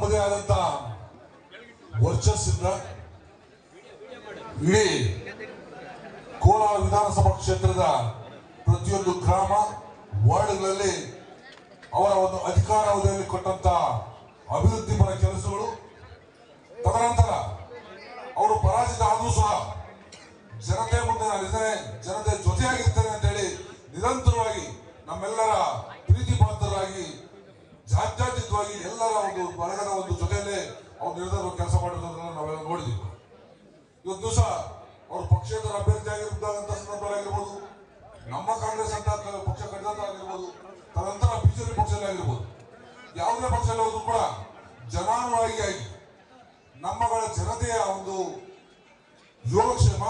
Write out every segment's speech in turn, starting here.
ತಮ್ಮದೇ ಆದಂತ ವರ್ಚಸ್ಸಿಂದ ಇಡೀ ಕೋಲಾರ ವಿಧಾನಸಭಾ ಕ್ಷೇತ್ರದ ಪ್ರತಿಯೊಂದು ಗ್ರಾಮ, ವಾರ್ಡ್ಗಳಲ್ಲಿ ಅವರ ಒಂದು ಅಧಿಕಾರಾವಧಿಯಲ್ಲಿ ಕೊಟ್ಟಂತ ಅಭಿವೃದ್ಧಿ ಪರ ಕೆಲಸಗಳು. ತದನಂತರ ಅವರು ಪರಾಜಿತ ಆದರೂ ಸಹ ಜನತೆ ಮುಂದೆ ನಾನಿದ್ದೇನೆ ಜನತೆ ಜೊತೆಯಾಗಿರ್ತೇನೆ ಅಂತ ಹೇಳಿ ನಿರಂತರವಾಗಿ ನಮ್ಮೆಲ್ಲರ ಪ್ರೀತಿ ಪಾತ್ರರಾಗಿ ಜಾತ್ಯತೀತವಾಗಿ ಎಲ್ಲರ ಒಂದು ಬಳಗದ ಒಂದು ಜೊತೆಯಲ್ಲೇ ಅವ್ರು ನಿರ್ಧಾರ ಕೆಲಸ ಮಾಡಿರೋದನ್ನ ನಾವೆಲ್ಲ ನೋಡಿದ್ದೀವಿ ಇವತ್ತು ಸಹ ಅವರು ಪಕ್ಷೇತರ ಅಭ್ಯರ್ಥಿ ಆಗಿರುವಂತ ಸಂದರ್ಭಗಳಾಗಿರ್ಬೋದು ನಮ್ಮ ಕಾಂಗ್ರೆಸ್ ಅಂತ ಪಕ್ಷ ಕಡಿದಾಟ ಆಗಿರ್ಬೋದು ತದನಂತರ ಬಿಜೆಪಿ ಪಕ್ಷದಲ್ಲಿ ಆಗಿರ್ಬೋದು, ಯಾವುದೇ ಪಕ್ಷದಲ್ಲಿ ಹೋದ್ರು ಕೂಡ ಜನಾನುರಾಗಿಯಾಗಿ ನಮ್ಮಗಳ ಜನತೆಯ ಒಂದು ಯೋಗಕ್ಷೇಮ,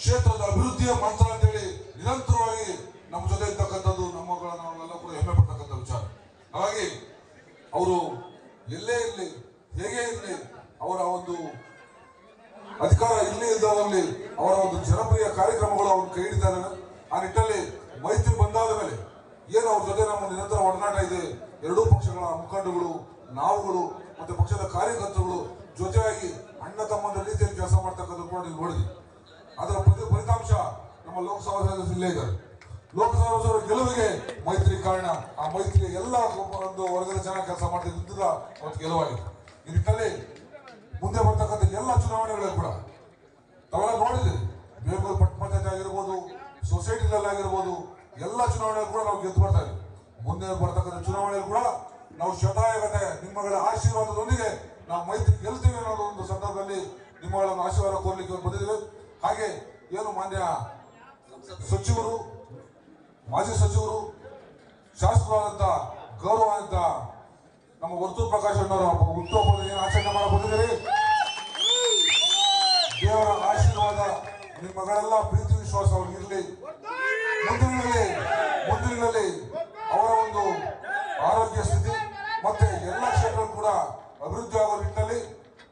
ಕ್ಷೇತ್ರದ ಅಭಿವೃದ್ಧಿಯ ಮಂತ್ರ ಅಂತೇಳಿ ನಿರಂತರವಾಗಿ ನಮ್ಮ ಜೊತೆ ಇರ್ತಕ್ಕಂಥದ್ದು ನಮ್ಮಗಳ ನಾವೆಲ್ಲ ಕೂಡ ಹೆಮ್ಮೆ ಪಡ್ತಕ್ಕಂಥ ವಿಚಾರ. ಹಾಗಾಗಿ ಅವರು ಎಲ್ಲೇ ಇರಲಿ, ಹೇಗೆ ಇರಲಿ, ಅವರ ಒಂದು ಅಧಿಕಾರ ಇಲ್ಲೇ ಇದ್ದವರಲ್ಲಿ ಅವರ ಒಂದು ಜನಪ್ರಿಯ ಕಾರ್ಯಕ್ರಮಗಳು ಅವರು ಕೈ ಹಿಡಿತಾರೆ ಆ ನಿಟ್ಟಲ್ಲಿ ಮೈತ್ರಿ ಬಂದಾದ ಮೇಲೆ ಏನು ಅವ್ರ ಜೊತೆ ನಮ್ಮ ನಿರಂತರ ಒಡನಾಟ ಇದೆ, ಎರಡೂ ಪಕ್ಷಗಳ ಮುಖಂಡಗಳು, ನಾವುಗಳು ಮತ್ತೆ ಪಕ್ಷದ ಕಾರ್ಯಕರ್ತರುಗಳು ಜೊತೆಯಾಗಿ ಅಣ್ಣ ತಮ್ಮದ ರೀತಿಯಲ್ಲಿ ಕೆಲಸ ಮಾಡ್ತಕ್ಕಂಥ ಕೂಡ ನೀವು ನೋಡಿದ್ವಿ ಅದರ ಪ್ರತಿ ಫಲಿತಾಂಶ ನಮ್ಮ ಲೋಕಸಭಾ ಸದಸ್ಯರು ಇಲ್ಲೇ ಇದ್ದಾರೆ. ಲೋಕಸಭಾ ಗೆಲುವಿಗೆ ಮೈತ್ರಿ ಕಾರಣ. ಆ ಮೈತ್ರಿ ಎಲ್ಲ ಒಂದು ವರ್ಗದ ಜನ ಕೆಲಸ ಮಾಡ್ತಿದ್ದ ಅವತ್ತು ಗೆಲುವಾಗಿದೆ. ಈ ಮುಂದೆ ಬರ್ತಕ್ಕಂಥ ಎಲ್ಲ ಚುನಾವಣೆಗಳಲ್ಲಿ ಕೂಡ ತಾವೆಲ್ಲ ನೋಡಿದ್ರಿ ಬೇಗೂರು ಪಟ್ ಪಂಚಾಯತ್ ಆಗಿರ್ಬೋದು ಸೊಸೈಟಿಗಳಲ್ಲಾಗಿರ್ಬೋದು ಎಲ್ಲ ಚುನಾವಣೆ ಕೂಡ ನಾವು ಗೆದ್ದು ಬರ್ತಾ ಇದ್ದೀವಿ. ಮುಂದೆ ಬರ್ತಕ್ಕಂಥ ಚುನಾವಣೆಯಲ್ಲಿ ಕೂಡ ನಾವು ಶತಾಯಗತೆ ನಿಮ್ಮಗಳ ಆಶೀರ್ವಾದದೊಂದಿಗೆ ನಾವು ಮೈತ್ರಿ ಗೆಲ್ತೀವಿ ಅನ್ನೋದು ಒಂದು ಸಂದರ್ಭದಲ್ಲಿ ನಿಮ್ಮಗಳನ್ನು ಆಶೀರ್ವಾದ ಕೋರ್ಲಿಕ್ಕೆ ಬಂದಿದ್ದೇವೆ. ಹಾಗೆ ಏನು ಮಾನ್ಯ ಸಚಿವರು ಮಾಜಿ ಸಚಿವರು ಶಾಸಕರಾದಂತ ಗೌರವಾನ್ವಿತ ನಮ್ಮ ವರ್ತೂರ್ ಪ್ರಕಾಶ್ ಅಣ್ಣವರ ಹುಟ್ಟುಹಬ್ಬದ ಏನು ಆಚರಣೆ ಮಾಡಕ್ ಬಂದಿದ್ದೀರಿ ದೇವರ ಆಶೀರ್ವಾದ ನಿಮ್ಮ ಮಗಳೆಲ್ಲ ಪ್ರೀತಿ, ವಿಶ್ವಾಸ ಅವ್ರಿಗೆ ಇರಲಿ. ಮುಂದಿನಲ್ಲಿ ಮುಂದಿನಗಳಲ್ಲಿ ಅವರ ಒಂದು ಆರೋಗ್ಯ ಸ್ಥಿತಿ ಮತ್ತೆ ಎಲ್ಲ ಕ್ಷೇತ್ರ ಕೂಡ ಅಭಿವೃದ್ಧಿ ಆಗೋ ನಿಟ್ಟಿನಲ್ಲಿ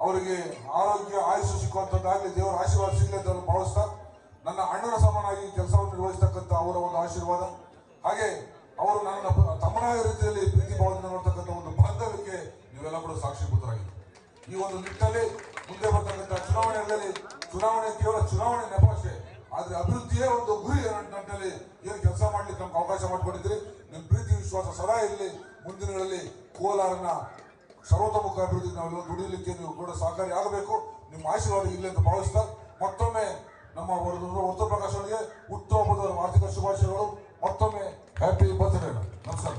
ಅವರಿಗೆ ಆರೋಗ್ಯ ಆಯುಷು ಸಿಕ್ಕುವಂಥದ್ದಾಗಲಿ ದೇವರ ಆಶೀರ್ವಾದ ಸಿಗಲಿ ಅಂತ ಭಾವಿಸ್ತಾ ಅಣ್ಣನ ಸಮಾನಾಗಿ ಕೆಲಸವನ್ನು ನಿರ್ವಹಿಸತಕ್ಕಂಥ ಅವರ ಒಂದು ಆಶೀರ್ವಾದ. ಹಾಗೆ ಅವರು ನನ್ನ ತಮ್ಮನ ರೀತಿಯಲ್ಲಿ ಪ್ರೀತಿ ಭಾವದಿಂದ ನೋಡ್ತಕ್ಕಂಥ ಒಂದು ಬಾಂಧವ್ಯಕ್ಕೆ ನೀವೆಲ್ಲ ಕೂಡ ಸಾಕ್ಷಿಭೂತರಾಗಿದೆ ಈ ಒಂದು ನಿಟ್ಟಲ್ಲಿ ಮುಂದೆ ಬರ್ತಕ್ಕಂಥ ಚುನಾವಣೆಗಳಲ್ಲಿ ಚುನಾವಣೆ ಕೇವಲ ಚುನಾವಣೆ ನೆಪಾಶೆ ಆದ್ರೆ ಅಭಿವೃದ್ಧಿಯೇ ಒಂದು ಗುರಿ ನಿಟ್ಟಿನಲ್ಲಿ ಏನು ಕೆಲಸ ಮಾಡ್ಲಿಕ್ಕೆ ನಮ್ಗೆ ಅವಕಾಶ ಮಾಡಿಕೊಟ್ಟಿದ್ರಿ ನಿಮ್ಮ ಪ್ರೀತಿ, ವಿಶ್ವಾಸ ಸದಾ ಇರಲಿ. ಮುಂದಿನಗಳಲ್ಲಿ ಕೋಲಾರನ ಸರ್ವತೋಮುಖ ಅಭಿವೃದ್ಧಿ ನಾವೆಲ್ಲ ದುಡಿಯಲಿಕ್ಕೆ ನೀವು ಕೂಡ ಸಹಕಾರಿ ಆಗಬೇಕು ನಿಮ್ಮ ಆಶೀರ್ವಾದ ಇಲ್ಲಿ ಅಂತ ಭಾವಿಸ್ತಾ ಮತ್ತೊಮ್ಮೆ ನಮ್ಮ ವರ್ತೂ ಪ್ರಕಾಶ್ ಅವರಿಗೆ ಹುಟ್ಟುಹಬ್ಬದ ಆರ್ಥಿಕ ಶುಭಾಶಯಗಳು. ಮತ್ತೊಮ್ಮೆ ಹ್ಯಾಪಿ ಬರ್ತ್ಡೇ ನಮಸ್ಕಾರ.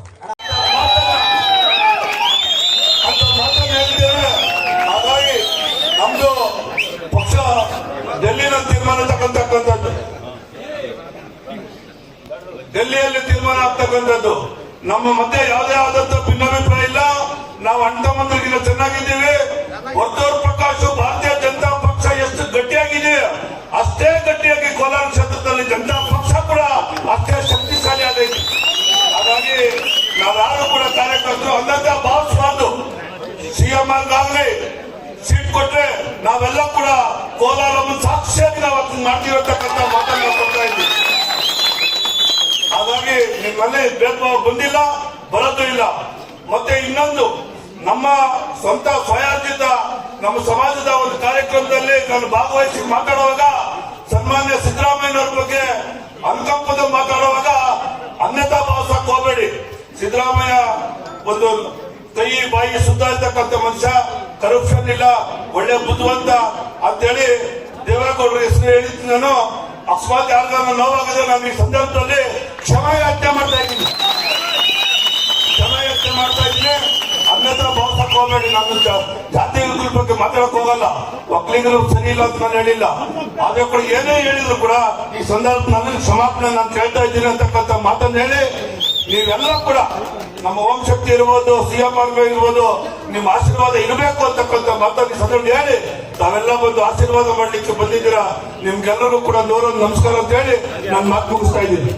ಡೆಲ್ಲಿಯಲ್ಲಿ ತೀರ್ಮಾನ ಆಗ್ತಕ್ಕಂಥದ್ದು. ನಮ್ಮ ಮಧ್ಯೆ ಯಾವುದೇ ಆದಂತ ಭಿನ್ನಾಭಿಪ್ರಾಯ ಇಲ್ಲ. ನಾವು ಅಣ್ಣ ತಮ್ಮಂದ್ರಿಗಿಂತ ಚೆನ್ನಾಗಿದ್ದೀವಿ. ವರ್ತೂರ್ ಪ್ರಕಾಶ್ ಭಾರತೀಯ ಅಷ್ಟೇ ಗಟ್ಟಿಯಾಗಿ ಕೋಲಾರ ಕ್ಷೇತ್ರದಲ್ಲಿ ಜನತಾ ಪಕ್ಷ ಕೂಡ ಅಷ್ಟೇ ಶಕ್ತಿಶಾಲಿ ಆಗೈತಿ. ಹಾಗಾಗಿ ನಾವ್ಯಾರು ಕೂಡ ಕಾರ್ಯಕರ್ತರು ಅಂದಂತ ಭಾವಿಸಬಾರ್ದು ಸಿಎಂ ಆಗಲಿ ಸೀಟ್ ಕೊಟ್ರೆ ನಾವೆಲ್ಲ ಕೂಡ ಕೋಲಾರವನ್ನು ಸಾಕ್ಷಿಯಾಗಿ ನಾವು ಮಾಡ್ತಿರತಕ್ಕಂತ ಮಾತನ್ನ ಕೊಡ್ತಾ ಇದ್ದೀವಿ. ಹಾಗಾಗಿ ನಿಮ್ಮಲ್ಲಿ ಭೇದಭಾವ ಬಂದಿಲ್ಲ, ಬರೋದು ಇಲ್ಲ. ಮತ್ತೆ ಇನ್ನೊಂದು, ನಮ್ಮ ಸ್ವಂತ ಸ್ವಯಾರ್ಜಿತ, ನಮ್ಮ ಸಮಾಜದ ಒಂದು ಕಾರ್ಯಕ್ರಮದಲ್ಲಿ ನಾನು ಭಾಗವಹಿಸಿ ಮಾತಾಡುವಾಗ ಸನ್ಮಾನ್ಯ ಸಿದ್ದರಾಮಯ್ಯನವ್ರ ಬಗ್ಗೆ ಅನುಕಂಪದ ಮಾತಾಡುವಾಗ ಅನ್ಯತಾ ಭಾವಿಸಕ್ ಹೋಗಬೇಡಿ ಸಿದ್ದರಾಮಯ್ಯ ಒಂದು ಕೈ, ಬಾಯಿ ಸುದ್ದ ಇರ್ತಕ್ಕಂಥ ಮನುಷ್ಯ ಕರಪ್ಷನ್ ಇಲ್ಲ ಒಳ್ಳೆ ಬುದ್ಧಿವಂತ ಅಂತೇಳಿ ದೇವೇಗೌಡರ ಹೆಸರು ಹೇಳಿದ್ದು ನಾನು ಅಕಸ್ಮಾತ್ ಯಾರಿಗಾರ ನೋವಾಗಿದೆ ನಾನು ಈ ಸಂದರ್ಭದಲ್ಲಿ ಕ್ಷಮೆ ಯಾಚನೆ ಮಾಡ್ತಾ ಇದ್ದೀನಿ. ಕ್ಷಮೆಯಾಚನೆ ಮಾಡ್ತಾ ಇದ್ದೀನಿ. ಹೋಗಬೇಡಿ ನಾನು ಜಾತಿ ಬಗ್ಗೆ ಮಾತಾಡಕ್ ಹೋಗಲ್ಲ. ಒಕ್ಕಲಿಗರು ಸರಿ ಇಲ್ಲ ಅಂತ ನಾನು ಹೇಳಿಲ್ಲ. ಆದ್ರೆ ಕೂಡ ಏನೇ ಹೇಳಿದ್ರು ಕೂಡ ಈ ಸಂದರ್ಭದಲ್ಲಿ ಕ್ಷಮಾಪಣೆ ನಾನು ಕೇಳ್ತಾ ಇದ್ದೀನಿ ಅಂತಕ್ಕಂಥ ಮಾತನ್ನ ಹೇಳಿ ನೀವೆಲ್ಲ ಕೂಡ ನಮ್ಮ ಓಂ ಶಕ್ತಿ ಇರ್ಬೋದು, ಸಿಎಂ ಇರ್ಬೋದು, ನಿಮ್ಮ ಆಶೀರ್ವಾದ ಇರಬೇಕು ಅಂತಕ್ಕಂಥ ಮಾತಾಡಿ ಸಂದರ್ಭ ಹೇಳಿ, ತಾವೆಲ್ಲ ಬಂದು ಆಶೀರ್ವಾದ ಮಾಡ್ಲಿಕ್ಕೆ ಬಂದಿದ್ದೀರಾ? ನಿಮ್ಗೆಲ್ಲರೂ ಕೂಡ ನೂರೊಂದು ನಮಸ್ಕಾರ ಅಂತ ಹೇಳಿ ನಾನು ಮಾತು ಮುಗಿಸ್ತಾ ಇದ್ದೀನಿ.